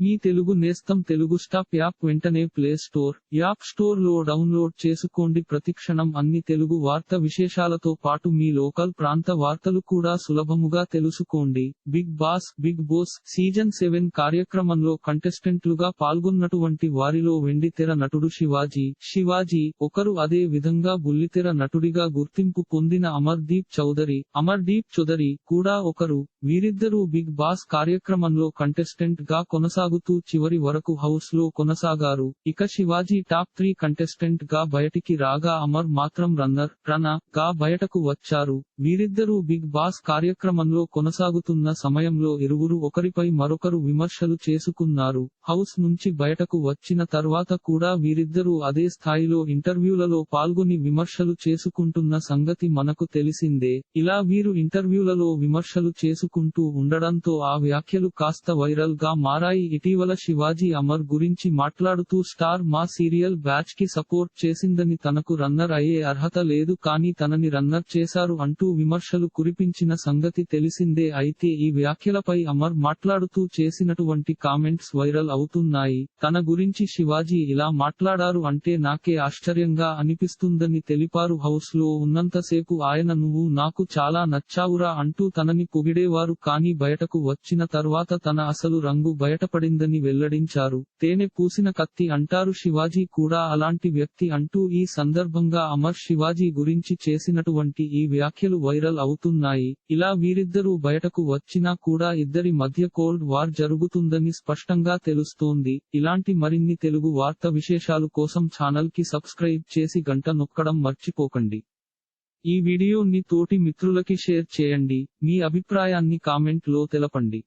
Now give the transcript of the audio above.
మీ తెలుగు నేస్తం Telugu stop app వెంటనే play store app స్టోర్లో డౌన్లోడ్ చేసుకోండి. ప్రతిక్షణం అన్ని తెలుగు వార్త విశేషాలతో పాటు మీ లోకల్ ప్రాంత వార్తలు కూడా సులభముగా తెలుసుకోండి. Bigg Boss Bigg Boss season seven కార్యక్రమంలో కంటెస్టెంట్లుగా పాల్గొన్నటువంటి వారిలో వెండితెర నటుడు శివాజీ. శివాజీ ఒకరు అదే విధంగా బుల్లితెర నటుడిగా గుర్తింపు పొందిన అమర్దీప్ చౌదరి. అమర్దీప్ చౌదరి కూడా ఒకరు. వీరిద్దరూ బిగ్ బాస్ కార్యక్రమంలో కంటెస్టెంట్గా కొనసాగు కొనసాగుతూ చివరి వరకు హౌస్లో కొనసాగారు. ఇక శివాజీ టాప్ త్రీ కంటెస్టెంట్గా బయటికి రాగా అమర్ మాత్రం రన్నర్ రన గా బయటకు వచ్చారు. వీరిద్దరూ బిగ్ బాస్ కార్యక్రమంలో కొనసాగుతున్న సమయంలో ఇరువురు ఒకరిపై మరొకరు విమర్శలు చేసుకున్నారు. హౌస్ నుంచి బయటకు వచ్చిన తర్వాత కూడా వీరిద్దరూ అదే స్థాయిలో ఇంటర్వ్యూలలో పాల్గొని విమర్శలు చేసుకుంటున్న సంగతి మనకు తెలిసిందే. ఇలా వీరు ఇంటర్వ్యూలలో విమర్శలు చేసుకుంటూ ఉండడంతో ఆ వ్యాఖ్యలు కాస్త వైరల్గా మారాయి. ఇటీవల శివాజీ అమర్ గురించి మాట్లాడుతూ స్టార్ మా సీరియల్ బ్యాచ్కి సపోర్ట్ చేసిందని తనకు రన్నర్ అయ్యే అర్హత లేదు కానీ తనని రన్నర్ చేశారు అంటూ విమర్శలు కురిపించిన సంగతి తెలిసిందే. అయితే ఈ వ్యాఖ్యలపై అమర్ మాట్లాడుతూ చేసినటువంటి కామెంట్స్ వైరల్ అవుతున్నాయి. తన గురించి శివాజీ ఇలా మాట్లాడారు అంటే నాకే ఆశ్చర్యంగా అనిపిస్తుందని తెలిపారు. హౌస్లో ఉన్నంతసేపు ఆయన నువ్వు నాకు చాలా నచ్చావురా అంటూ తనని పొగిడేవారు కానీ బయటకు వచ్చిన తర్వాత తన అసలు రంగు మారిందని వెల్లడించారు. తేనె పూసిన కత్తి అంటారు శివాజీ కూడా అలాంటి వ్యక్తి అంటూ ఈ సందర్భంగా అమర్ శివాజీ గురించి చేసినటువంటి ఈ వ్యాఖ్యలు వైరల్ అవుతున్నాయి. ఇలా వీరిద్దరూ బయటకు వచ్చినా కూడా ఇద్దరి మధ్య కోల్డ్ వార్ జరుగుతుందని స్పష్టంగా తెలుస్తోంది. ఇలాంటి మరిన్ని తెలుగు వార్త విశేషాలు కోసం ఛానల్కి సబ్స్క్రైబ్ చేసి గంట నొక్కడం మర్చిపోకండి. ఈ వీడియోని తోటి మిత్రులకి షేర్ చేయండి. మీ అభిప్రాయాన్ని కామెంట్లో తెలపండి.